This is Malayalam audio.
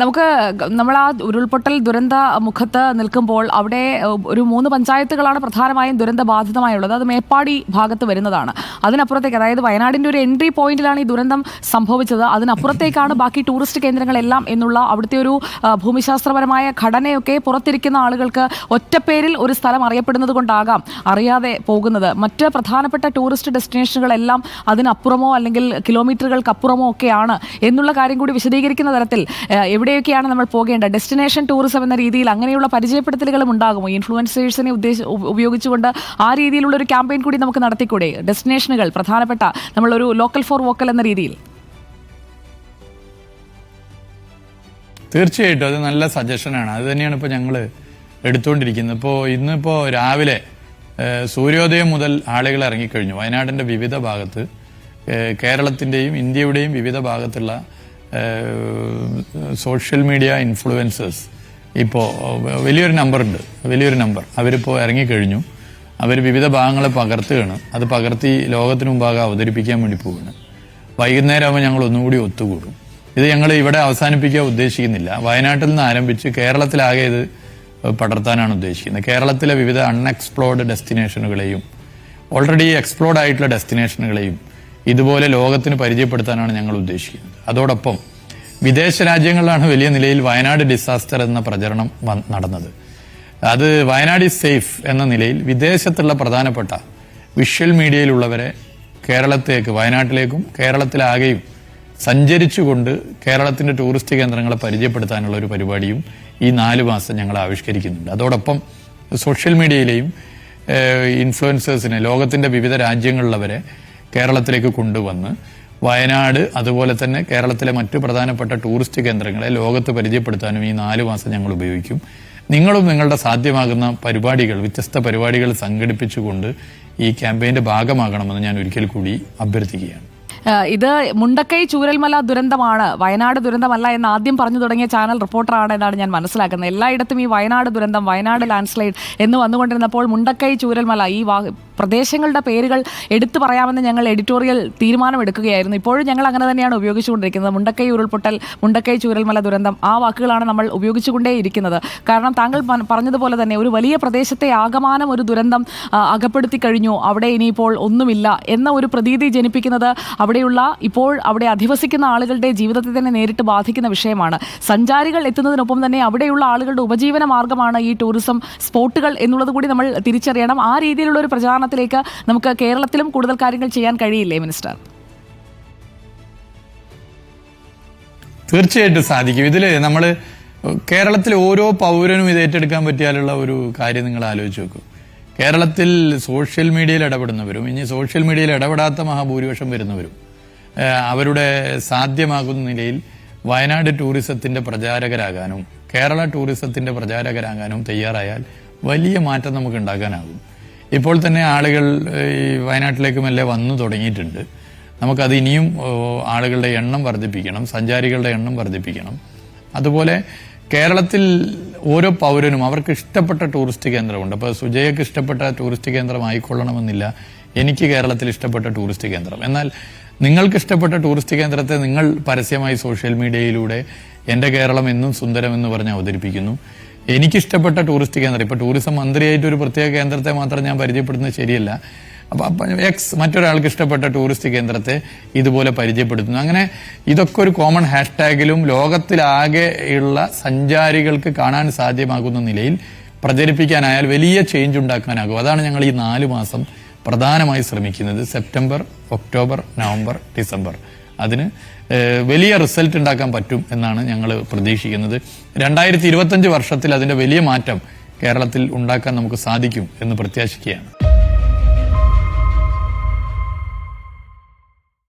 നമുക്ക് നമ്മൾ ആ ഉരുൾപൊട്ടൽ ദുരന്ത മുഖത്ത് നിൽക്കുമ്പോൾ അവിടെ ഒരു മൂന്ന് പഞ്ചായത്തുകളാണ് പ്രധാനമായും ദുരന്ത ബാധിതമായുള്ളത് അത് മേപ്പാടി ഭാഗത്ത് വരുന്നതാണ്. അതിനപ്പുറത്തേക്ക് അതായത് വയനാടിന്റെ ഒരു എൻട്രി പോയിന്റിലാണ് ഈ ദുരന്തം സംഭവിച്ചത്. അതിനപ്പുറത്തേക്കാണ് ബാക്കി ടൂറിസ്റ്റ് കേന്ദ്രങ്ങളെല്ലാം എന്നുള്ള അവിടുത്തെ ഒരു ഭൂമിശാസ്ത്രപരമായ ഘടനയൊക്കെ പുറത്തിരിക്കുന്ന ആളുകൾക്ക് ഒറ്റപ്പേരിൽ ഒരു സ്ഥലം അറിയപ്പെടുന്നത് കൊണ്ടാകാം അറിയാതെ പോകുന്നത്. മറ്റ് പ്രധാനപ്പെട്ട ടൂറിസ്റ്റ് ഡെസ്റ്റിനേഷനുകളെല്ലാം അതിനപ്പുറമോ അല്ലെങ്കിൽ കിലോമീറ്ററുകൾക്കപ്പുറമോ ഒക്കെയാണ് എന്നുള്ള കാര്യം കൂടി വിശദീകരിക്കുന്ന തരത്തിൽ എവിടെയൊക്കെയാണ് നമ്മൾ പോകേണ്ടത്? ഡെസ്റ്റിനേഷൻ ടൂറിസം എന്ന രീതിയിൽ അങ്ങനെയുള്ള പരിചയപ്പെടുത്തലുകളും ഉണ്ടാകുമോ? ഇൻഫ്ലുവൻസേഴ്സിനെ ഉദ്ദേശ ഉപയോഗിച്ചുകൊണ്ട് ആ രീതിയിലുള്ള ഒരു ക്യാമ്പയിൻ കൂടി നമുക്ക് നടത്തിക്കൂടെ? ഡെസ്റ്റിനേഷനുകൾ പ്രധാനപ്പെട്ട നമ്മളൊരു ലോക്കൽ ഫോർ വോക്കൽ എന്ന രീതിയിൽ. തീർച്ചയായിട്ടും അത് നല്ല സജഷനാണ് അത് തന്നെയാണ് ഇപ്പോൾ ഞങ്ങൾ എടുത്തുകൊണ്ടിരിക്കുന്നത് ഇപ്പോൾ ഇന്നിപ്പോൾ രാവിലെ സൂര്യോദയം മുതൽ ആളുകൾ ഇറങ്ങിക്കഴിഞ്ഞു. വയനാടിന്റെ വിവിധ ഭാഗത്ത് കേരളത്തിന്റെയും ഇന്ത്യയുടെയും വിവിധ ഭാഗത്തുള്ള സോഷ്യൽ മീഡിയ ഇൻഫ്ലുവൻസേഴ്സ് ഇപ്പോൾ വലിയൊരു നമ്പറുണ്ട് വലിയൊരു നമ്പർ അവരിപ്പോൾ ഇറങ്ങിക്കഴിഞ്ഞു. അവർ വിവിധ ഭാഗങ്ങളെ പകർത്തുകയാണ്. അത് പകർത്തി ലോകത്തിന് മുമ്പാകെ അവതരിപ്പിക്കാൻ വേണ്ടി പോവുകയാണ്. വൈകുന്നേരം ആകുമ്പോൾ ഞങ്ങൾ ഒന്നുകൂടി ഒത്തുകൂടും. ഇത് ഞങ്ങൾ ഇവിടെ അവസാനിപ്പിക്കാൻ ഉദ്ദേശിക്കുന്നില്ല. വയനാട്ടിൽ നിന്ന് ആരംഭിച്ച് കേരളത്തിലാകെ ഇത് പടർത്താനാണ് ഉദ്ദേശിക്കുന്നത്. കേരളത്തിലെ വിവിധ അൺഎക്സ്പ്ലോർഡ് ഡെസ്റ്റിനേഷനുകളെയും ഓൾറെഡി എക്സ്പ്ലോർഡ് ആയിട്ടുള്ള ഡെസ്റ്റിനേഷനുകളെയും ഇതുപോലെ ലോകത്തിന് പരിചയപ്പെടുത്താനാണ് ഞങ്ങൾ ഉദ്ദേശിക്കുന്നത്. അതോടൊപ്പം വിദേശ രാജ്യങ്ങളിലാണ് വലിയ നിലയിൽ വയനാട് ഡിസാസ്റ്റർ എന്ന പ്രചരണം നടന്നത്. അത് വയനാട് ഈസ് സേഫ് എന്ന നിലയിൽ വിദേശത്തുള്ള പ്രധാനപ്പെട്ട വിഷ്വൽ മീഡിയയിലുള്ളവരെ കേരളത്തേക്ക് വയനാട്ടിലേക്കും കേരളത്തിലാകെയും സഞ്ചരിച്ചുകൊണ്ട് കേരളത്തിന്റെ ടൂറിസ്റ്റ് കേന്ദ്രങ്ങളെ പരിചയപ്പെടുത്താനുള്ള ഒരു പരിപാടിയും ഈ നാല് മാസം ഞങ്ങൾ ആവിഷ്കരിക്കുന്നുണ്ട്. അതോടൊപ്പം സോഷ്യൽ മീഡിയയിലെയും ഇൻഫ്ലുവൻസേഴ്സിനെ ലോകത്തിന്റെ വിവിധ രാജ്യങ്ങളിലവരെ കേരളത്തിലേക്ക് കൊണ്ടുവന്ന് വയനാട് അതുപോലെ തന്നെ കേരളത്തിലെ മറ്റു പ്രധാനപ്പെട്ട ടൂറിസ്റ്റ് കേന്ദ്രങ്ങളെ ലോകത്ത് പരിചയപ്പെടുത്താനും ഈ നാല് മാസം ഞങ്ങൾ ഉപയോഗിക്കും. നിങ്ങളും നിങ്ങളുടെ സാധ്യമാകുന്ന പരിപാടികൾ വ്യത്യസ്ത പരിപാടികൾ സംഘടിപ്പിച്ചുകൊണ്ട് ഈ ക്യാമ്പയിന്റെ ഭാഗമാകണമെന്ന് ഞാൻ ഒരിക്കൽ കൂടി അഭ്യർത്ഥിക്കുകയാണ്. ഇത് മുണ്ടക്കൈ ചൂരൽമല ദുരന്തമാണ്. വയനാട് ദുരന്തമല്ല എന്ന് ആദ്യം പറഞ്ഞു തുടങ്ങിയ ചാനൽ റിപ്പോർട്ടറാണ് എന്നാണ് ഞാൻ മനസ്സിലാക്കുന്നത്. എല്ലായിടത്തും ഈ വയനാട് ദുരന്തം വയനാട് ലാൻഡ്സ്ലൈഡ് എന്ന് വന്നുകൊണ്ടിരുന്നപ്പോൾ മുണ്ടക്കൈ ചൂരൽമല ഈ പ്രദേശങ്ങളുടെ പേരുകൾ എടുത്തു പറയാമെന്ന് ഞങ്ങൾ എഡിറ്റോറിയൽ തീരുമാനമെടുക്കുകയായിരുന്നു. ഇപ്പോഴും ഞങ്ങൾ അങ്ങനെ തന്നെയാണ് ഉപയോഗിച്ചുകൊണ്ടിരിക്കുന്നത്. മുണ്ടക്കൈ ഉരുൾപൊട്ടൽ മുണ്ടക്കൈ ചൂരൽമല ദുരന്തം ആ വാക്കുകളാണ് നമ്മൾ ഉപയോഗിച്ചുകൊണ്ടേയിരിക്കുന്നത്. കാരണം താങ്കൾ പറഞ്ഞതുപോലെ തന്നെ ഒരു വലിയ പ്രദേശത്തെ ആകമാനം ഒരു ദുരന്തം അകപ്പെടുത്തി കഴിഞ്ഞു. അവിടെ ഇനിയിപ്പോൾ ഒന്നുമില്ല എന്ന ഒരു പ്രതീതി ജനിപ്പിക്കുന്നത് അവിടെയുള്ള ഇപ്പോൾ അവിടെ അധിവസിക്കുന്ന ആളുകളുടെ ജീവിതത്തെ തന്നെ നേരിട്ട് ബാധിക്കുന്ന വിഷയമാണ്. സഞ്ചാരികൾ എത്തുന്നതിനൊപ്പം തന്നെ അവിടെയുള്ള ആളുകളുടെ ഉപജീവന മാർഗമാണ് ഈ ടൂറിസം സ്പോട്ടുകൾ എന്നുള്ളത് കൂടി നമ്മൾ തിരിച്ചറിയണം. ആ രീതിയിലുള്ള ഒരു പ്രചാരണത്തിലേക്ക് നമുക്ക് കേരളത്തിലും കൂടുതൽ കാര്യങ്ങൾ ചെയ്യാൻ കഴിയില്ലേ മിനിസ്റ്റർ? തീർച്ചയായിട്ടും സാധിക്കും. ഇതിൽ നമ്മൾ കേരളത്തിലെ ഓരോ പൗരനും ഇത് ഏറ്റെടുക്കാൻ പറ്റിയാലുള്ള ഒരു കാര്യം നിങ്ങൾ ആലോചിച്ച് നോക്കൂ. കേരളത്തിൽ സോഷ്യൽ മീഡിയയിൽ ഇടപെടുന്നവരും ഇനി സോഷ്യൽ മീഡിയയിൽ ഇടപെടാത്ത മഹാഭൂരിപക്ഷം വരുന്നവരും അവരുടെ സാധ്യമാകുന്ന നിലയിൽ വയനാട് ടൂറിസത്തിന്റെ പ്രചാരകരാകാനും കേരള ടൂറിസത്തിന്റെ പ്രചാരകരാകാനും തയ്യാറായാൽ വലിയ മാറ്റം നമുക്ക് ഉണ്ടാക്കാനാകും. ഇപ്പോൾ തന്നെ ആളുകൾ ഈ വയനാട്ടിലേക്ക് മെല്ലെ വന്നു തുടങ്ങിയിട്ടുണ്ട്. നമുക്കത് ഇനിയും ആളുകളുടെ എണ്ണം വർദ്ധിപ്പിക്കണം സഞ്ചാരികളുടെ എണ്ണം വർദ്ധിപ്പിക്കണം. അതുപോലെ കേരളത്തിൽ ഓരോ പൗരനും അവർക്ക് ഇഷ്ടപ്പെട്ട ടൂറിസ്റ്റ് കേന്ദ്രമുണ്ട്. അപ്പോൾ സുജയക്ക് ഇഷ്ടപ്പെട്ട ടൂറിസ്റ്റ് കേന്ദ്രം ആയിക്കൊള്ളണമെന്നില്ല. എനിക്ക് കേരളത്തിൽ ഇഷ്ടപ്പെട്ട ടൂറിസ്റ്റ് കേന്ദ്രം. എന്നാൽ നിങ്ങൾക്ക് ഇഷ്ടപ്പെട്ട ടൂറിസ്റ്റ് കേന്ദ്രത്തെ നിങ്ങൾ പരസ്യമായി സോഷ്യൽ മീഡിയയിലൂടെ എന്റെ കേരളം എന്നും സുന്ദരം എന്ന് പറഞ്ഞ് അവതരിപ്പിക്കുന്നു. എനിക്കിഷ്ടപ്പെട്ട ടൂറിസ്റ്റ് കേന്ദ്രം ഇപ്പൊ ടൂറിസം മന്ത്രിയായിട്ട് ഒരു പ്രത്യേക കേന്ദ്രത്തെ മാത്രം ഞാൻ പരിചയപ്പെടുന്നത് ശരിയല്ല. അപ്പൊ അപ്പൊ എക്സ് മറ്റൊരാൾക്ക് ഇഷ്ടപ്പെട്ട ടൂറിസ്റ്റ് കേന്ദ്രത്തെ ഇതുപോലെ പരിചയപ്പെടുത്തുന്നു. അങ്ങനെ ഇതൊക്കെ ഒരു കോമൺ ഹാഷ്ടാഗിലും ലോകത്തിലാകെ ഉള്ള സഞ്ചാരികൾക്ക് കാണാൻ സാധ്യമാകുന്ന നിലയിൽ പ്രചരിപ്പിക്കാനായാൽ വലിയ ചേഞ്ച് ഉണ്ടാക്കാനാകും. അതാണ് ഞങ്ങൾ ഈ നാല് മാസം പ്രധാനമായി ശ്രമിക്കുന്നത്. സെപ്റ്റംബർ ഒക്ടോബർ നവംബർ ഡിസംബർ അതിന് വലിയ റിസൾട്ട് ഉണ്ടാക്കാൻ പറ്റും എന്നാണ് ഞങ്ങൾ പ്രതീക്ഷിക്കുന്നത്. രണ്ടായിരത്തി ഇരുപത്തഞ്ച് വർഷത്തിൽ അതിന്റെ വലിയ മാറ്റം കേരളത്തിൽ ഉണ്ടാക്കാൻ നമുക്ക് സാധിക്കും എന്ന് പ്രത്യാശിക്കുകയാണ്.